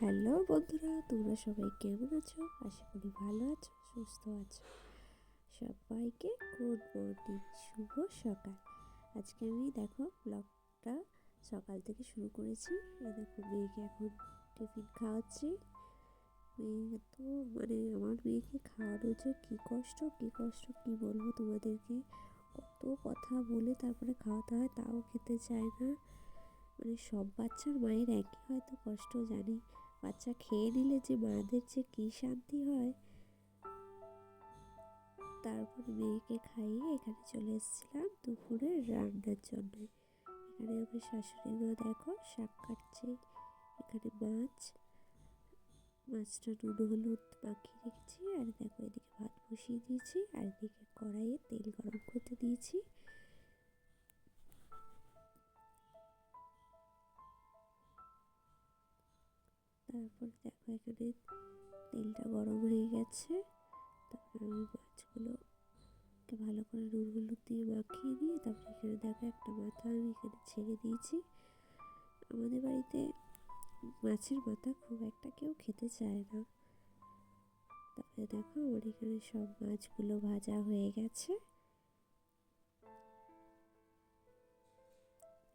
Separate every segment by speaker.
Speaker 1: Hello বন্ধুরা, তোমরা সবাই কেমন আছো? আশা করি ভালো আছো, সুস্থ আছো। সবাইকে গুড মর্নিং শুভ সকাল। আজকে আমি দেখো ব্লগটা সকাল থেকে শুরু করেছি। দেখো, মেয়েকে এখন টিফিন খাওয়াচ্ছি। মেয়ে তো মানে আমার মেয়েকে খাওয়ানো যে কী কষ্ট কী কষ্ট, কী বলব তোমাদেরকে? কত কথা বলে তারপরে খাওয়াতে হয়, তাও খেতে চায় না। মানে সব বাচ্চার মায়ের একই হয়তো কষ্ট, জানি। বাচ্চা খেয়ে নিলে যে মাদের যে কী শান্তি হয়, তারপর মেয়েকে খাইয়ে এখানে চলে এসেছিলাম দুপুরে রান্নার জন্য। এখানে আমার শাশুড়ি মা দেখো, শাক কাটছে, এখানে মাছ, মাছটা নুন, হলুদ মাখিয়ে রেখেছি, আর দেখো এদিকে ভাত বসিয়ে দিয়েছি, আর এদিকে কড়াইয়ে তেল গরম করতে দিয়েছি। তারপর দেখো এখানে তেলটা গরম হয়ে গেছে। তারপরে আমি মাছগুলোকে ভালো করে নুন হলুদ দিয়ে মাখিয়ে দিয়ে তারপরে এখানে দেখো একটা মাথা আমি এখানে ছেড়ে দিয়েছি। আমাদের বাড়িতে মাছের মাথা খুব একটা কেউ খেতে চায় না। তারপরে দেখো আমার এখানে সব মাছগুলো ভাজা হয়ে গেছে।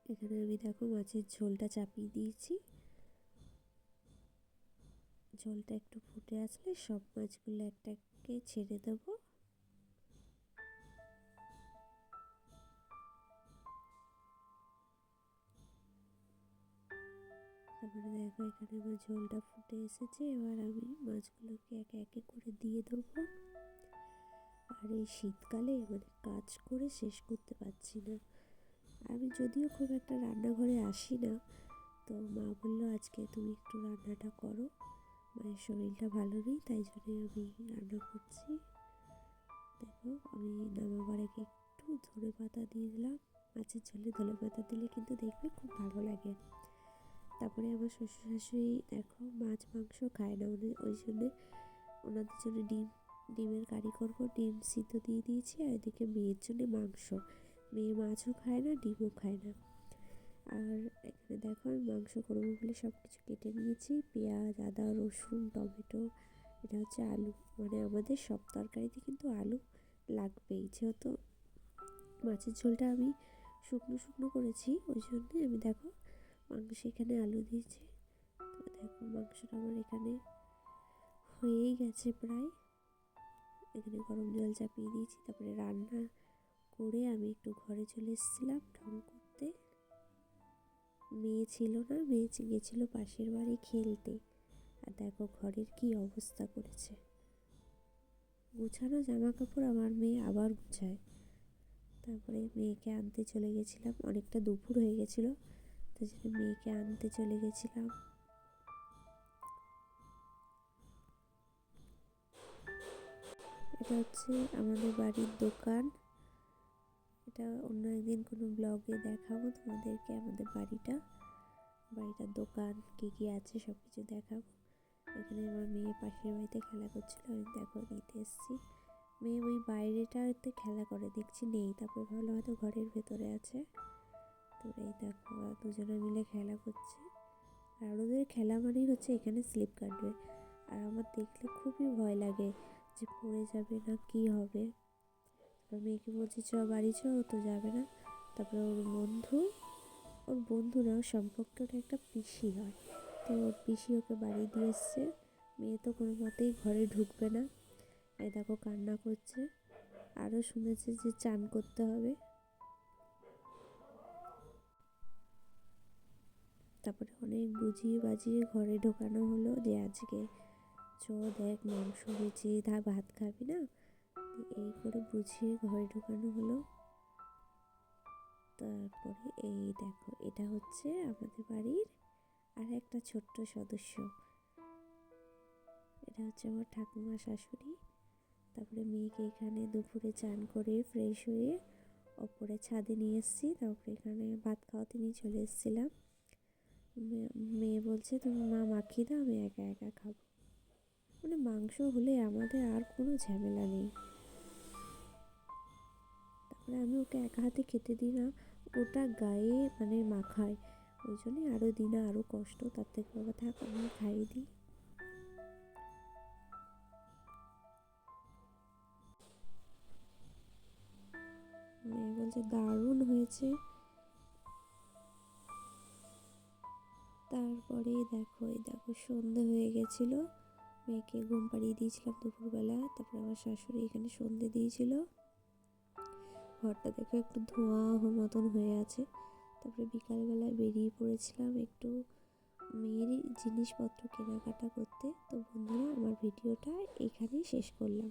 Speaker 1: এখানে আমি দেখো মাছের ঝোলটা চাপিয়ে দিয়েছি। ঝোলটা একটু ফুটে আসলে সব মাছগুলো একটা একে ছেড়ে দেবো। তারপরে দেখো এখানে আমার ঝোলটা ফুটে এসেছে, এবার আমি মাছগুলোকে একে একে করে দিয়ে দেবো। আর এই শীতকালে মানে কাজ করে শেষ করতে পারছি না। আমি যদিও খুব একটা রান্নাঘরে আসি না, তো মা বলল আজকে তুমি একটু রান্নাটা করো। মায়ের শরীরটা ভালো নেই তাই জন্যই আমি রান্না করছি। দেখো, আমি নামাবার আগে একটু ধনে পাতা দিয়ে দিলাম। মাছের ঝোলে ধনে পাতা দিলে কিন্তু দেখবে খুব ভালো লাগে। তারপরে আমার শ্বশুর শাশুড়ি দেখো মাছ, মাংস খায় না উনি ওই জন্যে ওনাদের জন্য ডিম, ডিমের কারি করব, ডিম সিদ্ধ দিয়ে দিয়েছি। আর এদিকে মেয়ের জন্য মাংস। মেয়ে মাছও খায় না, ডিমও খায় না। আর এখানে দেখো আমি মাংস করব বলে সব কিছু কেটে নিয়েছি। পেঁয়াজ, আদা, রসুন, টমেটো, এটা হচ্ছে আলু। মানে আমাদের সব তরকারিতে কিন্তু আলু লাগবেই। যেহেতু মাছের ঝোলটা আমি শুকনো শুকনো করেছি, ওই জন্যই আমি দেখো মাংস এখানে আলু দিয়েছি। তো দেখো মাংসটা আমার এখানে হয়েই গেছে প্রায়। এখানে গরম জল চাপিয়ে দিয়েছি। তারপরে রান্না করে আমি একটু ঘরে চলে এসেছিলাম, ঢং করতে মেয়ে ছিল না, মেয়ে গেছিল পাশের বাড়ি খেলতে। আর দেখো ঘরের কি অবস্থা করেছে। গুছানো জামা কাপড় আমার মেয়ে আবার গুছায়। তারপরে মেয়েকে আনতে চলে গেছিলাম। অনেকটা দুপুর হয়ে গেছিল তাই জন্য মেয়েকে আনতে চলে গেছিলাম। এটা হচ্ছে আমাদের বাড়ির দোকান। এটা অন্য একদিন কোনো ব্লগে দেখাবো তোমাদেরকে আমাদের বাড়িটা। বাড়িটার দোকান, কী কী আছে সব কিছু দেখাবো। এখানে আমার মেয়ে পাশের বাড়িতে খেলা করছিল আমি দেখো নিতে এসেছি। মেয়ে ওই বাইরেটাতে খেলা করে, দেখছি নেই, তারপর ভালো হয়তো ঘরের ভেতরে আছে। তো এই দেখো, দুজনে মিলে খেলা করছে। আর ওদের খেলা মানেই হচ্ছে এখানে স্লিপ কাটবে আর আমার দেখলে খুবই ভয় লাগে যে পড়ে যাবে না, কি হবে। তারপর মেয়েকে বলছি, চ, বাড়ি চ, ও তো যাবে না। তারপরে ওর বন্ধু ওর বন্ধু না ওর সম্পর্কে ওটা একটা পিসি হয়। তো ওর পিসি ওকে বাড়ি দিয়ে এসছে। মেয়ে তো কোনো মতেই ঘরে ঢুকবে না। এই দেখো কান্না করছে। আরও শুনেছে যে চান করতে হবে। তারপরে অনেক বুঝিয়ে বাজিয়ে ঘরে ঢোকানো হলো যে, আজকে চ, দেখ মাংস হয়েছে ধা ভাত খাবি না? এই করে বুঝিয়ে ঘরে ঢোকানো হলো, তারপরে এই দেখো, এটা হচ্ছে আমাদের বাড়ির আর একটা ছোট্ট সদস্য। এটা হচ্ছে আমার ঠাকুমা শাশুড়ি। তারপরে মেয়েকে এখানে দুপুরে চান করে ফ্রেশ হয়ে ওপরে ছাদে নিয়ে এসেছি। তারপরে এখানে ভাত খাওয়াতে নিয়ে চলে এসেছিলাম। মেয়ে বলছে, তুমি মা মাখিয়ে দাও, আমি একা একা খাব। মানে মাংস হলে আমাদের আর কোনো ঝামেলা নেই। তারপরে আমি ওকে এক হাতে খেতে দিই না, ওটা গায়ে মানে মাখায়। ওই জন্যই আরও দিনে আরও কষ্ট, তার থেকে বাবা থাক আমি খাইয়ে দিই। মেয়ে বলছে দারুণ হয়েছে। তারপরে দেখো, এই দেখো সন্ধে হয়ে গেছিল। মেয়েকে ঘুম পাড়িয়ে দিয়েছিলাম দুপুরবেলা, তারপরে আমার শাশুড়ি এখানে সন্ধে দিয়েছিল। ঘরটা দেখো একটু ধোঁয়া মতন হয়ে আছে। তারপরে বিকালবেলায় বেরিয়ে পড়েছিলাম একটু মেয়েরই জিনিসপত্র কেনাকাটা করতে। তো বন্ধুরা, আমার ভিডিওটা এখানেই শেষ করলাম।